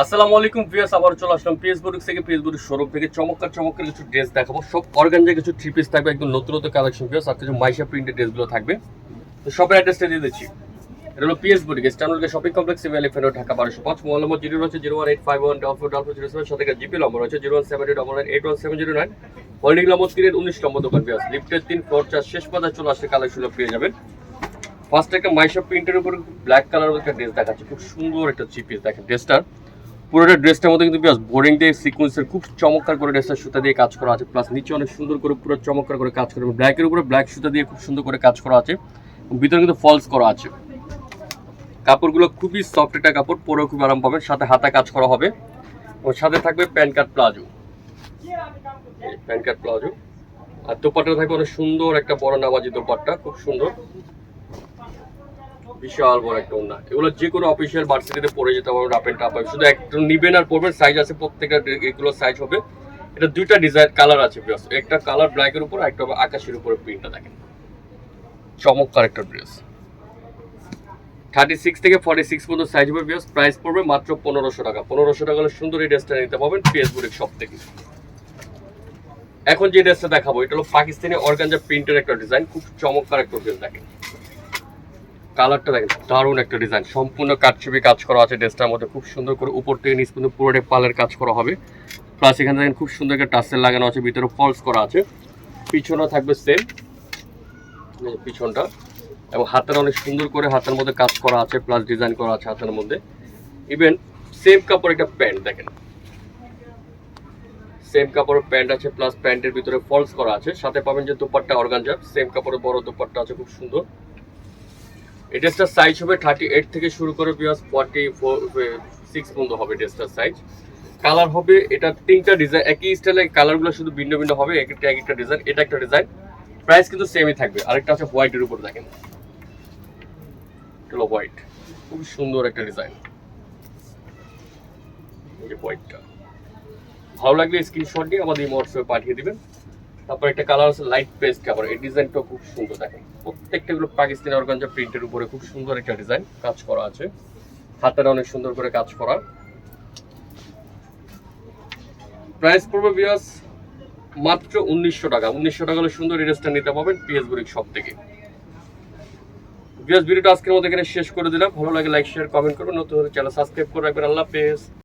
আসসালামু আলাইকুম পিয়াস আবার চলে আসলাম পিএস বুটিক থেকে। পিএস বুটিক শোরুম থেকে চমৎকার চমৎকার কিছু ড্রেস দেখাবো। সব অর্গানজা কিছু থ্রি পিস থাকবে, একদম নতুন নতুন কালেকশন পিয়াস আর কিছু মাইশা প্রিন্টের ড্রেসগুলো থাকবে। তো সবের অ্যাড্রেসটা দিয়ে দিচ্ছি। এটা হলো পিএস বুটিক স্টানলকে শপিং কমপ্লেক্স সিভিল এফএনও ঢাকা বারোশো পাঁচ। মোবাইল নম্বর জিরো রয়েছে zero one eight five one double four double four zero seven. সাথে জিপি নম্বর রয়েছে zero one seven eight double nine eight one seven zero nine. Holding number তিনের উনিশ নম্বর দোকান পিয়াস লিফটের তিন ফ্লোর চার, শেষ পাতায় চলে আসলে কালেকশনগুলো পেয়ে যাবেন। ফার্স্ট একটা মাইশা প্রিন্টের উপর ব্ল্যাক কালারের একটা ড্রেস দেখাচ্ছে। খুব সুন্দর একটা থ্রি পিস দেখেন ড্রেসটার পুরোটা ড্রেসটার মধ্যে কিন্তু বেশ বোরিং দিয়ে সিকোয়েন্সের খুব চমৎকার করে ড্রেসটা সুতা দিয়ে কাজ করা আছে। প্লাস নিচে অনেক সুন্দর করে পুরো চমৎকার করে কাজ করা ব্ল্যাকের উপরে ব্ল্যাক সুতা দিয়ে খুব সুন্দর করে কাজ করা আছে। ভিতরে কিন্তু ফলস করা আছে। কাপড়গুলো খুবই সফট একটা কাপড়, পরেও খুব আরাম পাবেন। সাথে হাতা কাজ করা হবে। এবং সাথে থাকবে pan card palazzo. Pan card palazzo. আর দোপাট্টা থাকবে অনেক সুন্দর একটা বড় নামাজি দোপাট্টা, খুব সুন্দর। বিশাল বড় একটা ওনা এগুলো যে কোনো অফিসিয়াল ভার্সিটিতে পরে যেতে পারবেন রাপ এন্ড টাপ শুধু একটা নিবেন আর পরবেন সাইজ আছে প্রত্যেকটা এগুলো সাইজ হবে। এটা দুইটা ডিজাইন কালার আছে বিয়াস একটা কালার ব্ল্যাকের উপর একটা হবে আকাশের উপরে প্রিন্টটা দেখেন। চমৎকার একটা ড্রেস থার্টি সিক্স থেকে ফর্টি সিক্স পর্যন্ত সাইজ হবে বিয়াস প্রাইস পড়বে মাত্র পনেরোশো টাকা। পনেরোশো টাকা হলে সুন্দর এই ড্রেসটা নিতে পারবেন পিএস বুড়ির সব থেকে। এখন যে ড্রেসটা দেখাবো, এটা হলো পাকিস্তানি অর্গানজা প্রিন্টের একটা ডিজাইন খুব চমৎকার একটা ড্রেস দেখেন। কালারটা দেখেন, দারুণ একটা ডিজাইন সম্পূর্ণ কাটছবি কাজ করা আছে ড্রেসটার মধ্যে। খুব সুন্দর করে উপর থেকে নিচ পর্যন্ত পুরোটাই পালের কাজ করা হবে। প্লাস এখানে দেখেন খুব সুন্দর একটা টাসেল লাগানো আছে, ভিতরে ফলস করা আছে। পিছনেও থাকবে সেম পিছনটা। এবং হাতের অনেক সুন্দর করে হাতের মধ্যে কাজ করা আছে প্লাস ডিজাইন করা আছে হাতের মধ্যে। ইভেন সেম কাপড় একটা প্যান্ট দেখেন। সেম কাপড়ের প্যান্ট আছে প্লাস প্যান্টের ভিতরে ফলস করা আছে। সাথে পাবেন যে দুপাট্টা অর্গানজা সেম কাপড়ের বড় দুপাট্টা আছে, খুব সুন্দর। এই ড্রেসটার সাইজ হবে থার্টি এইট থেকে শুরু করে বিয়াস ফর্টি ফোর সিক্স পর্যন্ত হবে ড্রেসটার সাইজ কালার হবে, এটা তিনটা ডিজাইন একই স্টাইলে কালারগুলো শুধু ভিন্ন ভিন্ন হবে, এক একটা এক একটা ডিজাইন এটা একটা ডিজাইন প্রাইস কিন্তু সেমই থাকবে, আরেকটা আছে হোয়াইটের উপর দেখেন। হোয়াইট খুব সুন্দর একটা ডিজাইন এই হোয়াইটটা ভালো লাগলে স্ক্রিনশট দিয়ে আমাদের হোয়াটসঅ্যাপে পাঠিয়ে দিবেন। তারপর একটা কালার আছে লাইট পেস্ট কাপড় এই ডিজাইনটা খুব সুন্দর দেখেন। প্রত্যেকটা গুলো পাকিস্তানি অর্গানজা প্রিন্টের উপরে খুব সুন্দর একটা ডিজাইন কাজ করা আছে। হাতের অনেক সুন্দর করে কাজ করা। প্রাইস পড়বে বিয়াস মাত্র উনিশশো টাকা। উনিশশো টাকা হলে সুন্দর ড্রেসটা নিতে পারবেন পিএস বুড়ির সব থেকে। বিয়াস ভিডিওটা আজকের মধ্যে এখানে শেষ করে দিলাম। ভালো লাগে লাইক শেয়ার কমেন্ট করবেন। নতুন চ্যানেল সাবস্ক্রাইব করে রাখবেন। আল্লাহ হাফেজ।